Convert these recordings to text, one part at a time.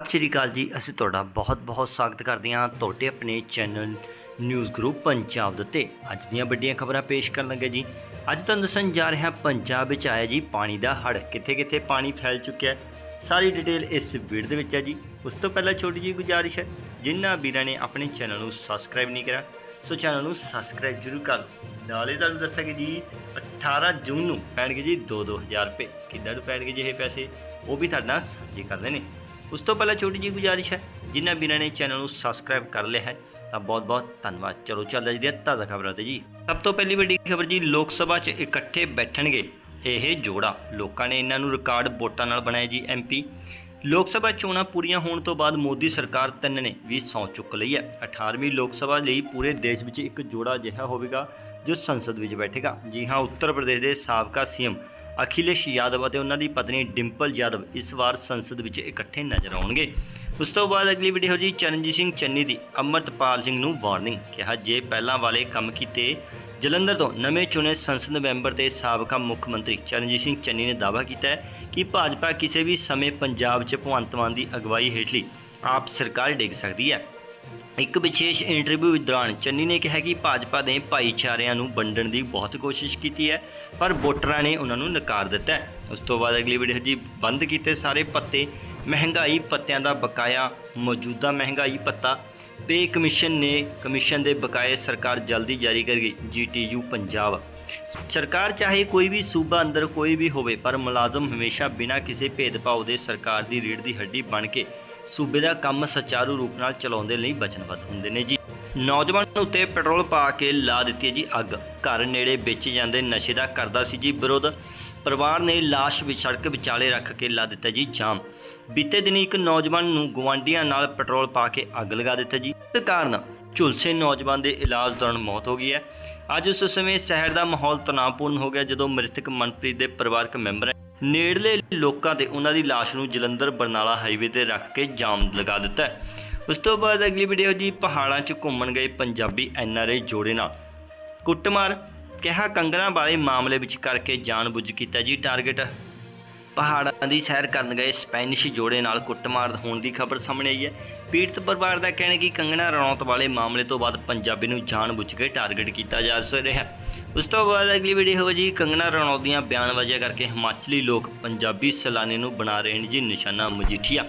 ਸਤਿ ਸ਼੍ਰੀ ਅਕਾਲ ਜੀ, ਅਸੀਂ ਤੁਹਾਡਾ ਬਹੁਤ-ਬਹੁਤ ਸਵਾਗਤ ਕਰਦੇ ਹਾਂ ਤੁਹਾਡੇ ਆਪਣੇ ਚੈਨਲ ਨਿਊਜ਼ ਗਰੁੱਪ ਪੰਜਾਬ ਦੇ ਉੱਤੇ। ਅੱਜ ਦੀਆਂ ਵੱਡੀਆਂ ਖਬਰਾਂ ਪੇਸ਼ ਕਰਨ ਲੱਗੇ ਜੀ। ਅੱਜ ਤੁਹਾਨੂੰ ਦੱਸਣ ਜਾ ਰਹੇ ਹਾਂ ਪੰਜਾਬ ਵਿੱਚ ਆਇਆ ਜੀ ਪਾਣੀ ਦਾ ਹੜ੍ਹ। ਕਿੱਥੇ-ਕਿੱਥੇ ਪਾਣੀ ਫੈਲ ਚੁੱਕਿਆ ਸਾਰੀ ਡਿਟੇਲ ਇਸ ਵੀਡੀਓ ਦੇ ਵਿੱਚ ਹੈ ਜੀ। ਉਸ ਤੋਂ ਪਹਿਲਾਂ ਛੋਟੀ ਜਿਹੀ ਗੁਜ਼ਾਰਿਸ਼ ਹੈ, ਜਿਨ੍ਹਾਂ ਵੀਰਾਂ ਨੇ ਆਪਣੇ ਚੈਨਲ ਨੂੰ ਸਬਸਕ੍ਰਾਈਬ ਨਹੀਂ ਕਰਿਆ, ਸੋ ਚੈਨਲ ਨੂੰ ਸਬਸਕ੍ਰਾਈਬ ਜ਼ਰੂਰ ਕਰ ਲਓ। ਨਾਲੇ ਤੁਹਾਨੂੰ ਦੱਸਾਂਗੇ ਜੀ 18 ਜੂਨ ਨੂੰ ਪੈਣਗੇ ਜੀ 2-2000 ਰੁਪਏ। ਕਿੱਦਾਂ ਨੂੰ ਪੈਣਗੇ ਜੀ ਇਹ ਪੈਸੇ? ਉਹ ਵੀ ਤੁਹਾਡਾ ਸਾਂਝੇ ਕਰਦੇ ਨੇ। ਉਸ ਤੋਂ ਪਹਿਲਾਂ ਛੋਟੀ ਜਿਹੀ ਗੁਜ਼ਾਰਿਸ਼ ਹੈ। ਜਿਨ੍ਹਾਂ ਵੀਰਾਂ ਨੇ ਚੈਨਲ ਨੂੰ ਸਬਸਕ੍ਰਾਈਬ ਕਰ ਲਿਆ ਹੈ, ਤਾਂ ਬਹੁਤ-ਬਹੁਤ ਧੰਨਵਾਦ। ਚਲੋ ਚੱਲਦੇ ਜੀ ਦੀਆਂ ਤਾਜ਼ਾ ਖਬਰਾਂ ਤੇ ਜੀ। ਸਭ ਤੋਂ ਪਹਿਲੀ ਵੱਡੀ ਖਬਰ ਜੀ, ਲੋਕ ਸਭਾ 'ਚ ਇਕੱਠੇ ਬੈਠਣਗੇ। ਇਹ ਜੋੜਾ, ਲੋਕਾਂ ਨੇ ਇਹਨਾਂ ਨੂੰ ਰਿਕਾਰਡ ਵੋਟਾਂ ਨਾਲ ਬਣਾਇਆ ਜੀ ਐਮਪੀ ਲੋਕ ਸਭਾ ਚੋਣਾਂ ਪੂਰੀਆਂ ਹੋਣ ਤੋਂ ਬਾਅਦ ਮੋਦੀ ਸਰਕਾਰ ਤਿੰਨ ਨੇ ਵੀ ਸੌਂ ਚੁੱਕ ਲਈ ਹੈ। 18ਵੀਂ ਲੋਕ ਸਭਾ ਲਈ ਪੂਰੇ ਦੇਸ਼ ਵਿੱਚ ਇੱਕ ਜੋੜਾ ਅਜਿਹਾ ਹੋਵੇਗਾ, ਜੋ ਸੰਸਦ ਵਿੱਚ ਬੈਠੇਗਾ। ਜੀ ਹਾਂ, ਉੱਤਰ ਪ੍ਰਦੇਸ਼ ਦੇ ਸਾਬਕਾ ਸੀਐਮ ਅਖਿਲੇਸ਼ ਯਾਦਵ ਅਤੇ ਉਹਨਾਂ ਦੀ ਪਤਨੀ ਡਿੰਪਲ ਯਾਦਵ ਇਸ ਵਾਰ ਸੰਸਦ ਵਿੱਚ ਇਕੱਠੇ ਨਜ਼ਰ ਆਉਣਗੇ। ਉਸ ਤੋਂ ਬਾਅਦ ਅਗਲੀ ਵੀਡੀਓ ਜੀ ਚਰਨਜੀਤ ਸਿੰਘ ਚੰਨੀ ਦੀ, ਅਮਰਤਪਾਲ ਸਿੰਘ ਨੂੰ ਵਾਰਨਿੰਗ ਕਿਹਾ ਜੇ ਪਹਿਲਾਂ ਵਾਲੇ ਕੰਮ ਕੀਤੇ, ਜਲੰਧਰ ਤੋਂ ਨਵੇਂ ਚੁਣੇ ਸੰਸਦ ਮੈਂਬਰ ਤੇ ਸਾਬਕਾ ਮੁੱਖ ਮੰਤਰੀ ਚਰਨਜੀਤ ਸਿੰਘ ਚੰਨੀ ਨੇ ਦਾਅਵਾ ਕੀਤਾ ਹੈ ਕਿ ਭਾਜਪਾ ਕਿਸੇ ਵੀ ਸਮੇਂ ਪੰਜਾਬ 'ਚ ਭਗਵੰਤ ਮਾਨ ਦੀ ਅਗਵਾਈ ਹੇਠਲੀ ਆਪ ਸਰਕਾਰ ਡਿੱਗ ਸਕਦੀ ਹੈ। ਇੱਕ ਵਿਸ਼ੇਸ਼ ਇੰਟਰਵਿਊ ਦੌਰਾਨ ਚੰਨੀ ਨੇ ਕਿਹਾ ਕਿ ਭਾਜਪਾ ਨੇ ਭਾਈਚਾਰਿਆਂ ਨੂੰ ਵੰਡਣ ਦੀ ਬਹੁਤ ਕੋਸ਼ਿਸ਼ ਕੀਤੀ ਹੈ, ਪਰ ਵੋਟਰਾਂ ਨੇ ਉਹਨਾਂ ਨੂੰ ਨਕਾਰ ਦਿੱਤਾ ਹੈ। ਉਸ ਤੋਂ ਬਾਅਦ ਅਗਲੀ ਵੀਡੀਓ ਜੀ ਬੰਦ ਕੀਤੇ ਸਾਰੇ ਪੱਤੇ, ਮਹਿੰਗਾਈ ਪੱਤਿਆਂ ਦਾ ਬਕਾਇਆ, ਮੌਜੂਦਾ ਮਹਿੰਗਾਈ ਪੱਤਾ। ਪੇ ਕਮਿਸ਼ਨ ਨੇ ਕਮਿਸ਼ਨ ਦੇ ਬਕਾਏ ਸਰਕਾਰ ਜਲਦੀ ਜਾਰੀ ਕਰੇਗੀ ਜੀਟੀਯੂ ਪੰਜਾਬ। ਸਰਕਾਰ ਚਾਹੇ ਕੋਈ ਵੀ ਸੂਬਾ ਅੰਦਰ ਕੋਈ ਵੀ ਹੋਵੇ, ਪਰ ਮੁਲਾਜ਼ਮ ਹਮੇਸ਼ਾ ਬਿਨਾਂ ਕਿਸੇ ਭੇਦਭਾਵ ਦੇ ਸਰਕਾਰ ਦੀ ਰੀੜ ਦੀ ਹੱਡੀ ਬਣ ਕੇ ਸੂਬੇ ਦਾ ਕੰਮ ਸੁਚਾਰੂ ਰੂਪ ਨਾਲ ਚਲਾਉਣ ਦੇ ਲਈ ਵਚਨਬੱਧ ਹੁੰਦੇ ਨੇ ਜੀ। ਨੌਜਵਾਨ ਉੱਤੇ ਪੈਟਰੋਲ ਪਾ ਕੇ ਲਾ ਦਿੱਤੀ ਹੈ ਜੀ ਅੱਗ। ਘਰ ਨੇੜੇ ਵੇਚੇ ਜਾਂਦੇ ਨਸ਼ੇ ਦਾ ਕਰਦਾ ਸੀ ਜੀ ਵਿਰੋਧ। ਪਰਿਵਾਰ ਨੇ ਲਾਸ਼ ਵੀ ਸੜਕ ਵਿਚਾਲੇ ਰੱਖ ਕੇ ਲਾ ਦਿੱਤਾ ਜੀ ਜਾਮ। ਬੀਤੇ ਦਿਨੀ ਇੱਕ ਨੌਜਵਾਨ ਨੂੰ ਗਵਾਂਡੀਆਂ ਨਾਲ ਪੈਟਰੋਲ ਪਾ ਕੇ ਅੱਗ ਲਗਾ ਦਿੱਤਾ ਜੀ। ਇਸ ਕਾਰਨ ਝੁਲਸੇ ਨੌਜਵਾਨ ਦੇ ਇਲਾਜ ਦੌਰਾਨ ਮੌਤ ਹੋ ਗਈ ਹੈ। ਅੱਜ ਉਸ ਸਮੇਂ ਸ਼ਹਿਰ ਦਾ ਮਾਹੌਲ ਤਣਾਅਪੂਰਨ ਹੋ ਗਿਆ ਜਦੋਂ ਮ੍ਰਿਤਕ ਮਨਪ੍ਰੀਤ ਦੇ ਪਰਿਵਾਰਕ ਮੈਂਬਰ ਨੇੜਲੇ ਲੋਕਾਂ ਤੇ ਉਹਨਾਂ ਦੀ ਲਾਸ਼ ਨੂੰ ਜਲੰਧਰ ਬਰਨਾਲਾ ਹਾਈਵੇ ਤੇ ਰੱਖ ਕੇ ਜਾਮ ਲਗਾ ਦਿੱਤਾ ਉਸ ਤੋਂ ਬਾਅਦ ਅਗਲੀ ਵੀਡੀਓ ਜੀ ਪਹਾੜਾਂ 'ਚ ਘੁੰਮਣ ਗਏ ਪੰਜਾਬੀ ਐਨਆਰਏ ਜੋੜੇ ਨਾਲ। ਕੁੱਟਮਾਰ, ਕਿਹਾ ਕੰਗਣਾ ਵਾਲੇ ਮਾਮਲੇ ਵਿੱਚ ਕਰਕੇ ਜਾਣਬੁੱਝ ਕੀਤਾ ਜੀ ਟਾਰਗੇਟ ਪਹਾੜਾਂ ਦੀ ਸੈਰ ਕਰਨ ਗਏ। ਸਪੈਨਿਸ਼ ਜੋੜੇ ਨਾਲ ਕੁੱਟਮਾਰ ਹੋਣ ਦੀ ਖਬਰ ਸਾਹਮਣੇ ਆਈ ਹੈ। ਪੀੜਤ ਪਰਿਵਾਰ ਦਾ ਕਹਿਣਾ ਹੈ ਕਿ ਕੰਗਣਾ ਰਣੌਤ ਵਾਲੇ ਮਾਮਲੇ ਤੋਂ ਬਾਅਦ ਪੰਜਾਬੀ ਨੂੰ ਜਾਣਬੁੱਝ ਕੇ ਟਾਰਗੇਟ ਕੀਤਾ ਜਾ ਰਿਹਾ ਉਸ ਤੋਂ ਬਾਅਦ ਅਗਲੀ ਵੀਡੀਓ ਹੋ ਜੀ। ਕੰਗਣਾ ਰਣੌਤ ਦੀਆਂ ਬਿਆਨਬਾਜ਼ੀਆਂ ਕਰਕੇ ਹਿਮਾਚਲੀ ਲੋਕ ਪੰਜਾਬੀ ਸੈਲਾਨੀ ਨੂੰ ਬਣਾ ਰਹੇ ਨੇ ਜੀ ਨਿਸ਼ਾਨਾ ਮਜੀਠੀਆ।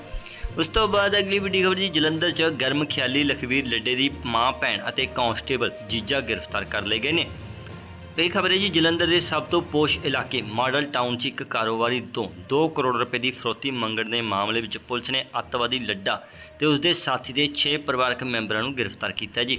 ਉਸ ਤੋਂ ਬਾਅਦ ਅਗਲੀ ਵੀਡੀਓ ਖਬਰ ਜੀ। ਜਲੰਧਰ 'ਚ ਗਰਮ ਖਿਆਲੀ ਲਖਵੀਰ ਲੱਡੇ ਦੀ ਮਾਂ, ਭੈਣ ਅਤੇ ਕਾਂਸਟੇਬਲ ਜੀਜਾ ਗ੍ਰਿਫਤਾਰ ਕਰ ਲਏ ਗਏ ਨੇ। ਇਹ ਖਬਰ ਹੈ ਜੀ ਜਲੰਧਰ ਦੇ ਸਭ ਤੋਂ ਪੋਸ਼ ਇਲਾਕੇ ਮਾਡਲ ਟਾਊਨ 'ਚ ਇੱਕ ਕਾਰੋਬਾਰੀ ਤੋਂ 2 ਕਰੋੜ ਰੁਪਏ ਦੀ ਫਰੋਤੀ ਮੰਗਣ ਦੇ ਮਾਮਲੇ ਵਿੱਚ ਪੁਲਿਸ ਨੇ ਅੱਤਵਾਦੀ ਲੱਡਾ ਤੇ ਉਸ ਦੇ ਸਾਥੀ ਦੇ 6 ਪਰਿਵਾਰਕ ਮੈਂਬਰਾਂ ਨੂੰ ਗ੍ਰਿਫਤਾਰ ਕੀਤਾ ਜੀ।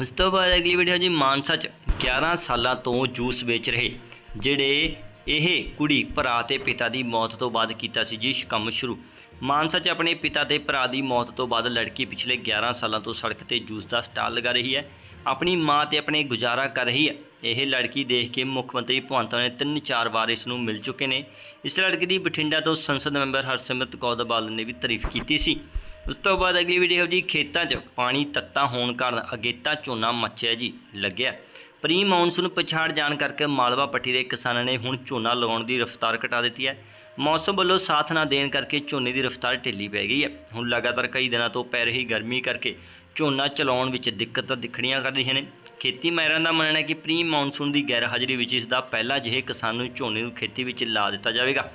ਉਸ ਤੋਂ ਬਾਅਦ ਅਗਲੀ ਵੀਡੀਓ ਜੀ ਮਾਨਸਾ 'ਚ 11 ਸਾਲਾਂ ਤੋਂ ਜੂਸ ਵੇਚ ਰਹੇ ਜਿਹੜੇ ਇਹ ਕੁੜੀ ਭਰਾ ਤੇ ਪਿਤਾ ਦੀ ਮੌਤ ਤੋਂ ਬਾਅਦ ਕੀਤਾ ਸੀ ਜੀ ਕੰਮ ਸ਼ੁਰੂ। ਮਾਨਸਾ 'ਚ ਆਪਣੇ ਪਿਤਾ ਤੇ ਭਰਾ ਦੀ ਮੌਤ ਤੋਂ ਬਾਅਦ ਲੜਕੀ ਪਿਛਲੇ 11 ਸਾਲਾਂ ਤੋਂ ਸੜਕ ਤੇ ਜੂਸ ਦਾ ਸਟਾਲ ਲਗਾ ਰਹੀ ਹੈ। ਆਪਣੀ ਮਾਂ ਤੇ ਆਪਣੇ ਗੁਜ਼ਾਰਾ ਕਰ ਰਹੀ ਹੈ। ਇਹ ਲੜਕੀ ਦੇਖ ਕੇ ਮੁੱਖ ਮੰਤਰੀ ਭਗਵੰਤ ਨੇ ਤਿੰਨ ਚਾਰ ਵਾਰ ਇਸ ਨੂੰ ਮਿਲ ਚੁੱਕੇ ਨੇ। ਇਸ ਲੜਕੀ ਦੀ ਬਠਿੰਡਾ ਤੋਂ ਸੰਸਦ ਮੈਂਬਰ ਹਰਸਿਮਰਤ ਕੌਰ ਬਾਦਲ ਨੇ ਵੀ ਤਾਰੀਫ ਕੀਤੀ ਸੀ। ਉਸ ਤੋਂ ਬਾਅਦ ਅਗਲੀ ਵੀਡੀਓ ਜੀ ਖੇਤਾਂ 'ਚ ਪਾਣੀ ਤੱਤਾ ਹੋਣ ਕਾਰਨ ਅਗੇਤਾ ਝੋਨਾ ਮੱਚਿਆ ਜੀ, ਲੱਗਿਆ। ਪ੍ਰੀ ਮੌਨਸੂਨ ਪਛਾੜ ਜਾਣ ਕਰਕੇ ਮਾਲਵਾ ਪੱਟੀ ਦੇ ਕਿਸਾਨਾਂ ਨੇ ਹੁਣ ਝੋਨਾ ਲਗਾਉਣ ਦੀ ਰਫ਼ਤਾਰ ਘਟਾ ਦਿੱਤੀ ਹੈ। ਮੌਸਮ ਵੱਲੋਂ ਸਾਥ ਨਾ ਦੇਣ ਕਰਕੇ ਝੋਨੇ ਦੀ ਰਫ਼ਤਾਰ ਢਿੱਲੀ ਪੈ ਗਈ ਹੈ। ਹੁਣ ਲਗਾਤਾਰ ਕਈ ਦਿਨਾਂ ਤੋਂ ਪੈ ਰਹੀ ਗਰਮੀ ਕਰਕੇ ਝੋਨਾ ਚਲਾਉਣ ਵਿੱਚ ਦਿੱਕਤਾਂ ਦਿਖਣੀਆਂ ਕਰ ਰਹੀਆਂ ਨੇ। ਖੇਤੀ ਮਾਹਿਰਾਂ ਦਾ ਮੰਨਣਾ ਹੈ ਕਿ ਪ੍ਰੀ ਮੌਨਸੂਨ ਦੀ ਗੈਰ ਹਾਜ਼ਰੀ ਵਿੱਚ ਇਸ ਦਾ ਪਹਿਲਾ ਜਿਹੇ ਕਿਸਾਨ ਨੂੰ ਝੋਨੇ ਨੂੰ ਖੇਤੀ ਵਿੱਚ ਲਾ ਦਿੱਤਾ ਜਾਵੇਗਾ।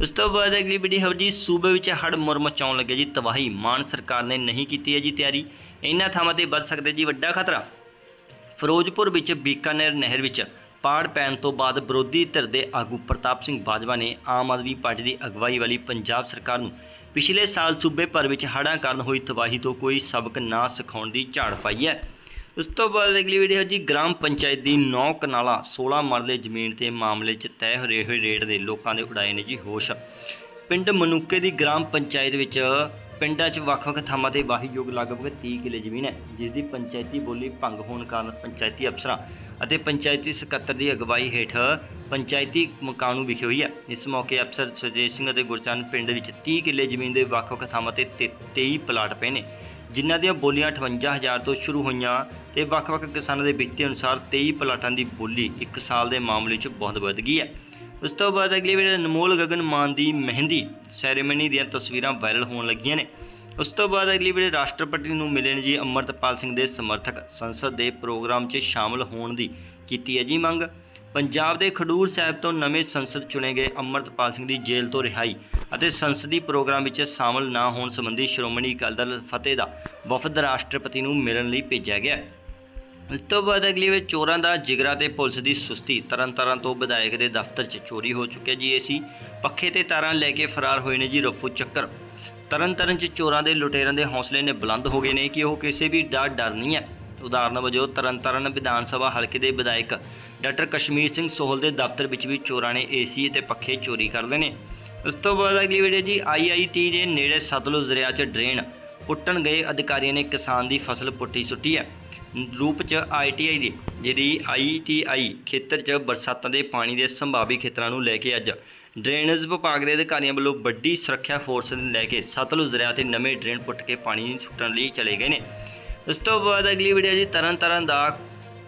ਉਸ ਤੋਂ ਬਾਅਦ ਅਗਲੀ ਵੀਡੀਓ ਖਬਰ ਜੀ, ਸੂਬੇ ਵਿੱਚ ਹੜ੍ਹ ਮੁਰ ਮਚਾਉਣ ਲੱਗੇ ਜੀ। ਤਬਾਹੀ ਮਾਨ ਸਰਕਾਰ ਨੇ ਨਹੀਂ ਕੀਤੀ ਹੈ ਜੀ ਤਿਆਰੀ। ਇਹਨਾਂ ਥਾਵਾਂ ਤੇ ਵੱਧ ਸਕਦੇ ਜੀ ਵੱਡਾ ਖਤਰਾ। ਫਿਰੋਜ਼ਪੁਰ ਵਿੱਚ ਬੀਕਾਨੇਰ ਨਹਿਰ ਵਿੱਚ ਪਾੜ ਪੈਣ ਤੋਂ ਬਾਅਦ ਵਿਰੋਧੀ ਧਿਰ ਦੇ ਆਗੂ ਪ੍ਰਤਾਪ ਸਿੰਘ ਬਾਜਵਾ ਨੇ ਆਮ ਆਦਮੀ ਪਾਰਟੀ ਦੀ ਅਗਵਾਈ ਵਾਲੀ ਪੰਜਾਬ ਸਰਕਾਰ ਨੂੰ ਪਿਛਲੇ ਸਾਲ ਸੂਬੇ ਭਰ ਵਿੱਚ ਹੜ੍ਹਾਂ ਕਾਰਨ ਹੋਈ ਤਬਾਹੀ ਤੋਂ ਕੋਈ ਸਬਕ ਨਾ ਸਿਖਾਉਣ ਦੀ ਝਾੜ ਪਾਈ ਹੈ। ਉਸ ਤੋਂ ਬਾਅਦ ਅਗਲੀ ਵੀਡੀਓ ਜੀ ਗ੍ਰਾਮ ਪੰਚਾਇਤ ਦੀ 9 ਕਨਾਲਾ 16 ਮਰਲੇ ਜ਼ਮੀਨ ਤੇ ਮਾਮਲੇ 'ਚ ਤੈਅ ਹੋਏ ਹੋਏ ਰੇਟ ਦੇ ਲੋਕਾਂ ਦੇ ਉਡਾਏ ਨੇ ਜੀ ਹੋਸ਼। ਪਿੰਡ ਮਨੂਕੇ ਦੀ ਗ੍ਰਾਮ ਪੰਚਾਇਤ ਵਿੱਚ ਪਿੰਡਾਂ 'ਚ ਵੱਖ-ਵੱਖ ਥਾਵਾਂ ਤੇ ਵਾਹੀਯੋਗ ਲਗਭਗ 30 ਕਿੱਲੇ ਜ਼ਮੀਨ ਹੈ ਜਿਸ ਦੀ ਪੰਚਾਇਤੀ ਬੋਲੀ ਭੰਗ ਹੋਣ ਕਾਰਨ ਪੰਚਾਇਤੀ ਅਫਸਰਾਂ ਅਤੇ ਪੰਚਾਇਤੀ ਸਕੱਤਰ ਦੀ ਅਗਵਾਈ ਹੇਠ ਪੰਚਾਇਤੀ ਮਕਾਨੂ ਵਿਖੇ ਹੋਈ ਹੈ। ਇਸ ਮੌਕੇ ਅਫਸਰ ਸੁਜੇਸ਼ ਸਿੰਘ ਅਤੇ ਗੁਰਚਰਨ ਪਿੰਡ ਵਿੱਚ 30 ਕਿੱਲੇ ਜ਼ਮੀਨ ਦੇ ਵੱਖ-ਵੱਖ ਥਾਵਾਂ ਤੇ ਤੇ- 23 ਪਲਾਟ ਪਏ ਨੇ, ਜਿਨ੍ਹਾਂ ਦੀਆਂ ਬੋਲੀਆਂ 58000 ਤੋਂ ਸ਼ੁਰੂ ਹੋਈਆਂ ਤੇ ਵੱਖ-ਵੱਖ ਕਿਸਾਨਾਂ ਦੇ ਬਿੱਤੇ ਅਨੁਸਾਰ 23 ਪਲਾਟਾਂ ਦੀ ਬੋਲੀ 1 ਸਾਲ ਦੇ ਮਾਮਲੇ 'ਚ ਬਹੁਤ ਵੱਧ ਗਈ ਹੈ। ਉਸ ਤੋਂ ਬਾਅਦ ਅਗਲੀ ਵੀਡੀਓ ਅਨਮੋਲ ਗਗਨ ਮਾਨ ਦੀ ਮਹਿੰਦੀ ਸੈਰੇਮਨੀ ਦੀਆਂ ਤਸਵੀਰਾਂ ਵਾਇਰਲ ਹੋਣ ਲੱਗੀਆਂ ਨੇ। ਉਸ ਤੋਂ ਬਾਅਦ ਅਗਲੀ ਵੀਡੀਓ ਰਾਸ਼ਟਰਪਤੀ ਨੂੰ ਮਿਲਣ ਜੀ ਅਮਰਤਪਾਲ ਸਿੰਘ ਦੇ ਸਮਰਥਕ ਸੰਸਦ ਦੇ ਪ੍ਰੋਗਰਾਮ 'ਚ ਸ਼ਾਮਲ ਹੋਣ ਦੀ ਕੀਤੀ ਹੈ ਜੀ ਮੰਗ। ਪੰਜਾਬ ਦੇ ਖਡੂਰ ਸਾਹਿਬ ਤੋਂ ਨਵੇਂ ਸੰਸਦ ਚੁਣੇ ਗਏ ਅਮਰਤਪਾਲ ਸਿੰਘ ਦੀ ਜੇਲ੍ਹ ਤੋਂ ਰਿਹਾਈ ਅਤੇ ਸੰਸਦੀ ਪ੍ਰੋਗਰਾਮ ਵਿੱਚ ਸ਼ਾਮਲ ਨਾ ਹੋਣ ਸੰਬੰਧੀ ਸ਼੍ਰੋਮਣੀ ਅਕਾਲੀ ਦਲ ਫਤਿਹ ਦਾ ਵਫਦ ਰਾਸ਼ਟਰਪਤੀ ਨੂੰ ਮਿਲਣ ਲਈ ਭੇਜਿਆ ਗਿਆ ਇਸ ਤੋਂ ਬਾਅਦ ਅਗਲੀ ਵੇ ਚੋਰਾਂ ਦਾ ਜਿਗਰਾ ਤੇ ਪੁਲਿਸ ਦੀ ਸੁਸਤੀ। ਤਰਨਤਾਰਨ ਤੋਂ ਵਿਧਾਇਕ ਦੇ ਦਫ਼ਤਰ 'ਚ ਚੋਰੀ ਹੋ ਚੁੱਕਿਆ ਜੀ ਏਸੀ। ਪੱਖੇ ਤੇ ਤਾਰਾਂ ਲੈ ਕੇ ਫਰਾਰ ਹੋਏ ਨੇ ਜੀ ਰਫੂ ਚੱਕਰ। ਤਰਨਤਾਰਨ 'ਚ ਚੋਰਾਂ ਦੇ ਲੁਟੇਰਾਂ ਦੇ ਹੌਸਲੇ ਨੇ ਬੁਲੰਦ ਹੋ ਗਏ ਨੇ ਕਿ ਉਹ ਕਿਸੇ ਵੀ ਦਾ ਡਰ ਨਹੀਂ ਹੈ। ਉਦਾਹਰਨ ਵਜੋਂ ਤਰਨਤਾਰਨ ਵਿਧਾਨ ਸਭਾ ਹਲਕੇ ਦੇ ਵਿਧਾਇਕ ਡਾਕਟਰ ਕਸ਼ਮੀਰ ਸਿੰਘ ਸੋਹਲ ਦੇ ਦਫ਼ਤਰ ਵਿੱਚ ਵੀ ਚੋਰਾਂ ਨੇ ਏਸੀ ਅਤੇ ਪੱਖੇ ਚੋਰੀ ਕਰ ਲਏ ਨੇ। ਉਸ ਤੋਂ ਬਾਅਦ ਅਗਲੀ ਵੀਡੀਓ ਜੀ ਆਈਆਈਟੀ ਦੇ ਨੇੜੇ ਸਤਲੁਜ ਦਰਿਆ 'ਚ ਡਰੇਨ ਪੁੱਟਣ ਗਏ ਅਧਿਕਾਰੀਆਂ ਨੇ ਕਿਸਾਨ ਦੀ ਫਸਲ ਪੁੱਟੀ ਸੁੱਟੀ ਹੈ। ਰੂਪ 'ਚ ਆਈਟੀਆਈ ਦੀ, ਜਿਹੜੀ ਆਈਟੀਆਈ ਖੇਤਰ 'ਚ ਬਰਸਾਤਾਂ ਦੇ ਪਾਣੀ ਦੇ ਸੰਭਾਵੀ ਖੇਤਰਾਂ ਨੂੰ ਲੈ ਕੇ ਅੱਜ। ਡਰੇਨੇਜ ਵਿਭਾਗ ਦੇ ਅਧਿਕਾਰੀਆਂ ਵੱਲੋਂ ਵੱਡੀ ਸੁਰੱਖਿਆ ਫੋਰਸ ਨੂੰ ਲੈ ਕੇ ਸਤਲੁਜ ਦਰਿਆ ਤੇ ਨਵੇਂ ਡਰੇਨ ਪੁੱਟ ਕੇ ਪਾਣੀ ਸੁੱਟਣ ਲਈ ਚਲੇ ਗਏ ਨੇ। ਉਸ ਤੋਂ ਬਾਅਦ ਅਗਲੀ ਵੀਡੀਓ ਜੀ ਤਰਨ ਤਾਰਨ ਦਾ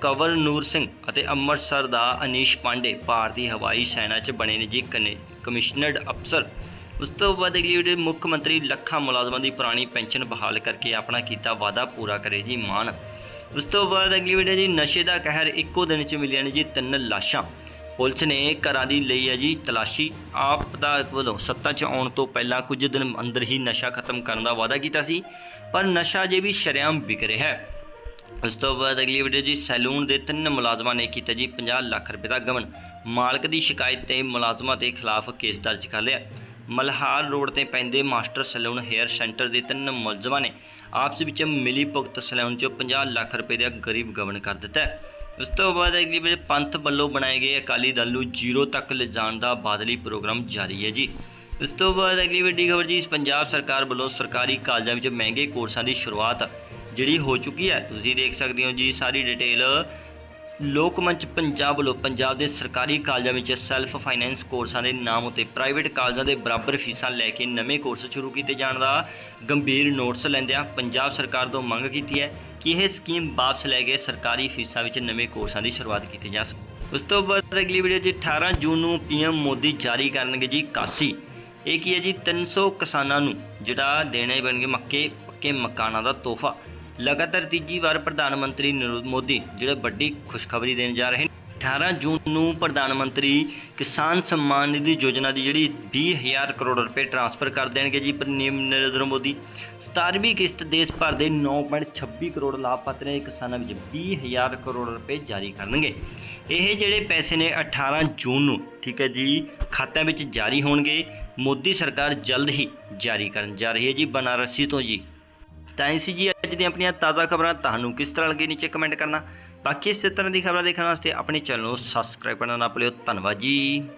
ਕਵਰ ਨੂਰ ਸਿੰਘ ਅਤੇ ਅੰਮ੍ਰਿਤਸਰ ਦਾ ਅਨੀਸ਼ ਪਾਂਡੇ ਭਾਰਤੀ ਹਵਾਈ ਸੈਨਾ 'ਚ ਬਣੇ ਨੇ ਜੀ ਕਨੇ- ਕਮਿਸ਼ਨਰਡ ਅਫਸਰ। ਉਸ ਤੋਂ ਬਾਅਦ ਅਗਲੀ ਵੀਡੀਓ ਮੁੱਖ ਮੰਤਰੀ ਲੱਖਾਂ ਮੁਲਾਜ਼ਮਾਂ ਦੀ ਪੁਰਾਣੀ ਪੈਨਸ਼ਨ ਬਹਾਲ ਕਰਕੇ ਆਪਣਾ ਕੀਤਾ ਵਾਅਦਾ ਪੂਰਾ ਕਰੇ ਜੀ ਮਾਨ। ਉਸ ਤੋਂ ਬਾਅਦ ਅਗਲੀ ਵੀਡੀਓ ਜੀ, ਨਸ਼ੇ ਦਾ ਕਹਿਰ ਇੱਕੋ ਦਿਨ 'ਚ ਮਿਲਿਆ ਨੇ ਜੀ, ਤਿੰਨ ਲਾਸ਼ਾਂ। ਪੁਲਿਸ ਨੇ ਘਰਾਂ ਦੀ ਲਈ ਹੈ ਜੀ, ਤਲਾਸ਼ੀ। ਆਪ ਦਾ ਵੱਲੋਂ ਸੱਤਾ 'ਚ ਆਉਣ ਤੋਂ ਪਹਿਲਾਂ ਕੁਝ ਦਿਨ ਅੰਦਰ ਹੀ ਨਸ਼ਾ ਖਤਮ ਕਰਨ ਦਾ ਵਾਅਦਾ ਕੀਤਾ ਸੀ, ਪਰ ਨਸ਼ਾ ਜੇ ਵੀ ਸ਼ਰੇਆਮ ਵਿਕ ਰਿਹਾ ਹੈ। ਉਸ ਤੋਂ ਬਾਅਦ ਅਗਲੀ ਵੀਡੀਓ ਜੀ, ਸੈਲੂਨ ਦੇ ਤਿੰਨ ਮੁਲਾਜ਼ਮਾਂ ਨੇ ਕੀਤਾ ਜੀ 50 ਲੱਖ ਰੁਪਏ ਦਾ ਗਮਨ। ਮਾਲਕ ਦੀ ਸ਼ਿਕਾਇਤ ਤੇ ਮੁਲਾਜ਼ਮਾਂ ਦੇ ਖਿਲਾਫ ਕੇਸ ਦਰਜ ਕਰ ਲਿਆ। ਮਲਹਾਰ ਰੋਡ ਤੇ ਪੈਂਦੇ ਮਾਸਟਰ ਸੈਲੂਨ ਹੇਅਰ ਸੈਂਟਰ ਦੇ ਤਿੰਨ ਮੁਲਜ਼ਮਾਂ ਨੇ ਆਪਸ ਵਿੱਚ ਮਿਲੀ ਭੁਗਤ ਸੈਲੂਨ 'ਚੋਂ 50 ਲੱਖ ਰੁਪਏ ਦਾ ਗਰੀਬ ਗਵਨ ਕਰ ਦਿੱਤਾ ਉਸ ਤੋਂ ਬਾਅਦ ਅਗਲੀ ਵੀਡੀਓ ਪੰਥ ਵੱਲੋਂ ਬਣਾਏ ਗਏ ਅਕਾਲੀ ਦਲ ਨੂੰ ਜ਼ੀਰੋ ਤੱਕ ਲਿਜਾਣ ਦਾ ਬਾਦਲੀ ਪ੍ਰੋਗਰਾਮ ਜਾਰੀ ਹੈ ਜੀ। ਉਸ ਤੋਂ ਬਾਅਦ ਅਗਲੀ ਵੱਡੀ ਖਬਰ ਜੀ ਪੰਜਾਬ ਸਰਕਾਰ ਵੱਲੋਂ ਸਰਕਾਰੀ ਕਾਲਜਾਂ ਵਿੱਚ ਮਹਿੰਗੇ ਕੋਰਸਾਂ ਦੀ ਸ਼ੁਰੂਆਤ ਜਿਹੜੀ ਹੋ ਚੁੱਕੀ ਹੈ, ਤੁਸੀਂ ਦੇਖ ਸਕਦੇ ਹੋ ਜੀ, ਸਾਰੀ ਡਿਟੇਲ ਲੋਕ ਮੰਚ ਪੰਜਾਬ ਵੱਲੋਂ ਪੰਜਾਬ ਦੇ ਸਰਕਾਰੀ ਕਾਲਜਾਂ ਵਿੱਚ ਸੈਲਫ ਫਾਈਨੈਂਸ ਕੋਰਸਾਂ ਦੇ ਨਾਮ ਉਤੇ ਪ੍ਰਾਈਵੇਟ ਕਾਲਜਾਂ ਦੇ ਬਰਾਬਰ ਫੀਸਾਂ ਲੈ ਕੇ ਨਵੇਂ ਕੋਰਸ ਸ਼ੁਰੂ ਕੀਤੇ ਜਾਣ ਦਾ ਗੰਭੀਰ ਨੋਟਿਸ ਲੈਂਦਿਆਂ ਪੰਜਾਬ ਸਰਕਾਰ ਤੋਂ ਮੰਗ ਕੀਤੀ ਹੈ ਕਿ ਇਹ ਸਕੀਮ ਵਾਪਸ ਲੈ ਕੇ ਸਰਕਾਰੀ ਫੀਸਾਂ ਵਿੱਚ ਨਵੇਂ ਕੋਰਸਾਂ ਦੀ ਸ਼ੁਰੂਆਤ ਕੀਤੀ ਜਾ ਸਕੇ। ਉਸ ਤੋਂ ਬਾਅਦ ਅਗਲੀ ਵੀਡੀਓ ਜੀ 18 ਜੂਨ ਨੂੰ ਪੀਐਮ ਮੋਦੀ ਜਾਰੀ ਕਰਨਗੇ ਜੀ ਕਾਸੀ। ਇਹ ਕੀ ਹੈ ਜੀ? 300 ਕਿਸਾਨਾਂ ਨੂੰ ਜਿਹੜਾ ਦੇਣੇ ਪੈਣਗੇ ਮੱਕੇ, ਪੱਕੇ ਮਕਾਨਾਂ ਦਾ ਤੋਹਫਾ। ਲਗਾਤਾਰ ਤੀਜੀ ਵਾਰ ਪ੍ਰਧਾਨ ਮੰਤਰੀ ਨਰਿੰਦਰ ਮੋਦੀ, ਜਿਹੜੇ ਵੱਡੀ ਖੁਸ਼ਖਬਰੀ ਦੇਣ ਜਾ ਰਹੇ ਨੇ। 18 ਜੂਨ ਨੂੰ ਪ੍ਰਧਾਨ ਮੰਤਰੀ ਕਿਸਾਨ ਸਨਮਾਨ ਨਿਧੀ ਯੋਜਨਾ ਦੀ ਜਿਹੜੀ 20000 ਕਰੋੜ ਰੁਪਏ ਟ੍ਰਾਂਸਫਰ ਕਰ ਦੇਣਗੇ ਜੀ ਪ੍ਰਨੀਮ ਨਰਿੰਦਰ ਮੋਦੀ। 17ਵੀਂ ਕਿਸ਼ਤ ਦੇਸ਼ ਭਰ ਦੇ 9.26 ਕਰੋੜ ਲਾਭਪਾਤਰੀਆਂ ਦੇ ਕਿਸਾਨਾਂ ਵਿੱਚ 20000 ਕਰੋੜ ਰੁਪਏ ਜਾਰੀ ਕਰਨਗੇ। ਇਹ ਜਿਹੜੇ ਪੈਸੇ ਨੇ 18 ਜੂਨ ਨੂੰ, ਠੀਕ ਹੈ ਜੀ, ਖਾਤਿਆਂ ਵਿੱਚ ਜਾਰੀ ਹੋਣਗੇ। ਮੋਦੀ ਸਰਕਾਰ ਜਲਦ ਹੀ ਜਾਰੀ ਕਰਨ ਜਾ ਰਹੀ ਹੈ ਜੀ ਬਨਾਰਸੀ ਤੋਂ ਜੀ। ਤਾਂ ਇਹ ਸੀ ਜੀ ਅੱਜ ਦੀਆਂ ਆਪਣੀਆਂ ਤਾਜ਼ਾ ਖਬਰਾਂ। ਤੁਹਾਨੂੰ ਕਿਸ ਤਰ੍ਹਾਂ ਲੱਗੀ ਨੀਚੇ ਕਮੈਂਟ ਕਰਨਾ। ਬਾਕੀ ਇਸੇ ਤਰ੍ਹਾਂ ਦੀ ਖਬਰਾਂ ਦੇਖਣ ਵਾਸਤੇ ਆਪਣੇ ਚੈਨਲ ਨੂੰ ਸਬਸਕ੍ਰਾਈਬ ਕਰਨਾ ਨਾ ਭੁੱਲਿਓ। ਧੰਨਵਾਦ ਜੀ।